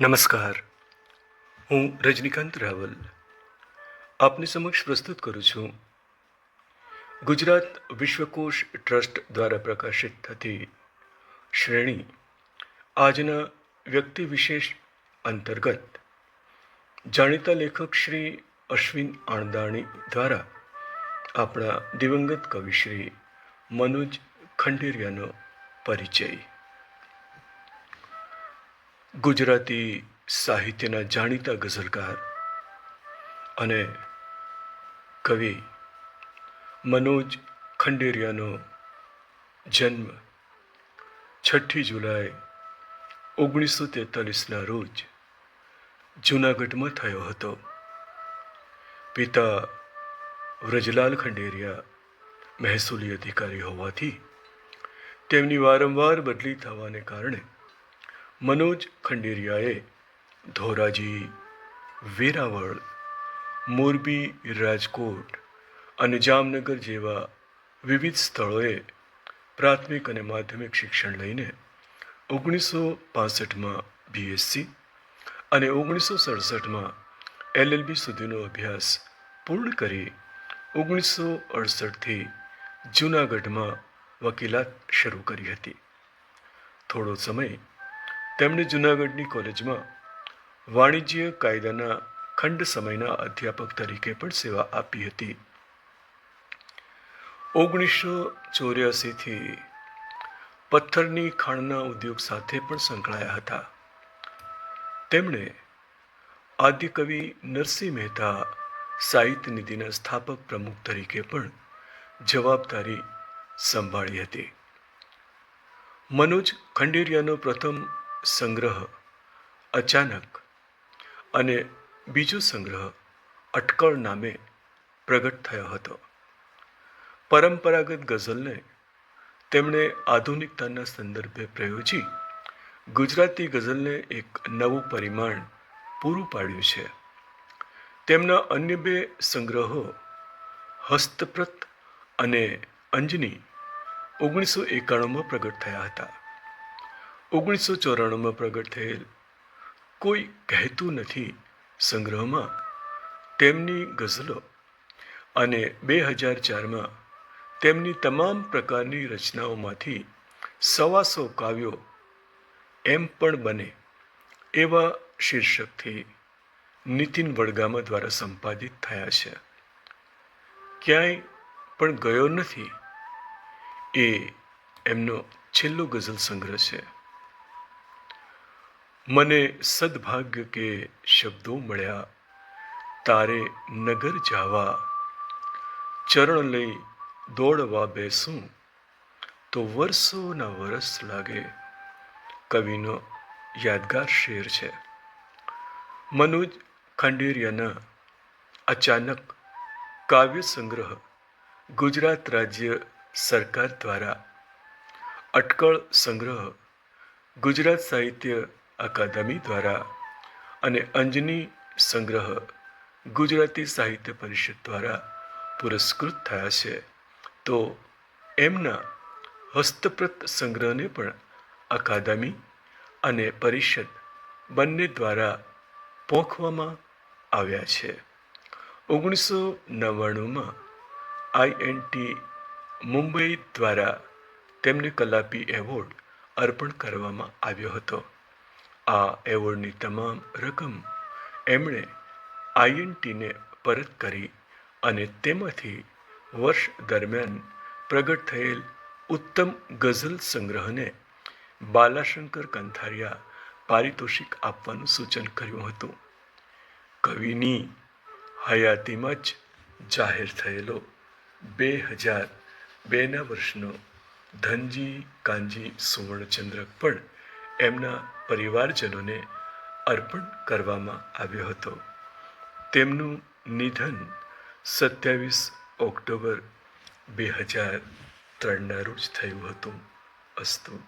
નમસ્કાર. હું રજનીકાંત રાવલ. આપની સમક્ષ પ્રસ્તુત કરું છું. ગુજરાત વિશ્વકોશ ટ્રસ્ટ દ્વારા પ્રકાશિત થતી શ્રેણી આજના વ્યક્તિ વિશેષ અંતર્ગત જાણીતા લેખક શ્રી અશ્વિન આણદાણી દ્વારા આપણા દિવંગત કવિ શ્રી મનોજ ખંડેરિયાનો પરિચય. ગુજરાતી સાહિત્યના જાણીતા ગઝલકાર અને કવિ મનોજ ખંડેરિયાનો જન્મ છઠ્ઠી જુલાઈ ઓગણીસો તેતાલીસના રોજ જૂનાગઢમાં થયો હતો. પિતા વ્રજલાલ ખંડેરિયા મહેસૂલી અધિકારી હોવાથી તેમની વારંવાર બદલી થવાને કારણે મનોજ ખંડેરિયાએ ધોરાજી, વેરાવળ, મોરબી રાજકોટ અને જામનગર જેવા વિવિધ સ્થળોએ પ્રાથમિક અને માધ્યમિક શિક્ષણ લઈને ઓગણીસો પાસઠમાં બીએસસી અને ઓગણીસો સડસઠમાં એલએલબી સુધીનો અભ્યાસ પૂર્ણ કરી ઓગણીસો અડસઠથી જૂનાગઢમાં વકીલાત શરૂ કરી હતી. થોડો સમય તેમણે જૂનાગઢની કોલેજમાં વાણિજ્ય કાયદાના ખંડ સમયના અધ્યાપક તરીકે પણ સેવા આપી હતી. ઓગણીસો ચોર્યાસીથી પથ્થરની ખાણના ઉદ્યોગ સાથે પણ સંકળાયા હતા. તેમણે આદ્યકવિ નરસિંહ મહેતા સાહિત્ય નિધિના સ્થાપક પ્રમુખ તરીકે પણ જવાબદારી સંભાળી હતી. મનોજ ખંડેરિયાનો પ્રથમ સંગ્રહ, અચાનક અને બીજો સંગ્રહ અટકળ નામે પ્રગટ થયો હતો. પરંપરાગત ગઝલને તેમણે આધુનિકતાના સંદર્ભે પ્રયોજી, ગુજરાતી ગઝલને એક નવું પરિમાણ પૂરું પાડ્યું છે. તેમના અન્ય બે સંગ્રહો, હસ્તપ્રત અને અંજની, ઓગણીસો એકાણુંમાં પ્રગટ થયા હતા. ઓગણીસો ચોરાણુંમાં પ્રગટ થયેલ કોઈ કહેતું નથી સંગ્રહમાં. તેમની ગઝલો અને બે હજાર ચારમાં તેમની તમામ પ્રકારની રચનાઓમાંથી સવાસો કાવ્યો એમ પણ બને એવા શીર્ષકથી નીતિન વડગામા દ્વારા સંપાદિત થયા છે. ક્યાંય પણ ગયો નથી એ એમનો છેલ્લો ગઝલ સંગ્રહ છે. મને સદભાગ્ય કે શબ્દો મળ્યા. તારે નગર જાવા. ચરણ લઈ દોડવા બેસું. તો વર્ષોના વરસ લાગે. કવિનો યાદગાર શેર છે. મનોજ ખંડેરિયાના અચાનક કાવ્ય સંગ્રહ ગુજરાત રાજ્ય સરકાર દ્વારા. અટકળ સંગ્રહ ગુજરાત સાહિત્ય અકાદમી દ્વારા અને અંજની સંગ્રહ ગુજરાતી સાહિત્ય પરિષદ દ્વારા પુરસ્કૃત થયા છે. તો એમના હસ્તપ્રત સંગ્રહને પણ અકાદમી અને પરિષદ બંને દ્વારા પોંખવામાં આવ્યા છે. ઓગણીસો નવ્વાણુંમાં આઈએનટી મુંબઈ દ્વારા તેમને કલાપી એવોર્ડ અર્પણ કરવામાં આવ્યો હતો. આ એવોર્ડની તમામ રકમ એમણે આઈએનટીને પરત કરી અને તેમાંથી વર્ષ દરમિયાન પ્રગટ થયેલ ઉત્તમ ગઝલ સંગ્રહને બાલાશંકર કંથારિયા પારિતોષિક આપવાનું સૂચન કર્યું હતું. કવિની હયાતીમાં જ જાહેર થયેલો બે હજાર બેના વર્ષનો ધનજી કાંજી સુવર્ણચંદ્રક પણ એમના પરિવારજનોને અર્પણ કરવામાં આવ્યો હતો. તેમનું નિધન સત્યાવીસ ઓક્ટોબર બે હજાર ત્રણના રોજ થયું હતું. અસ્તુ.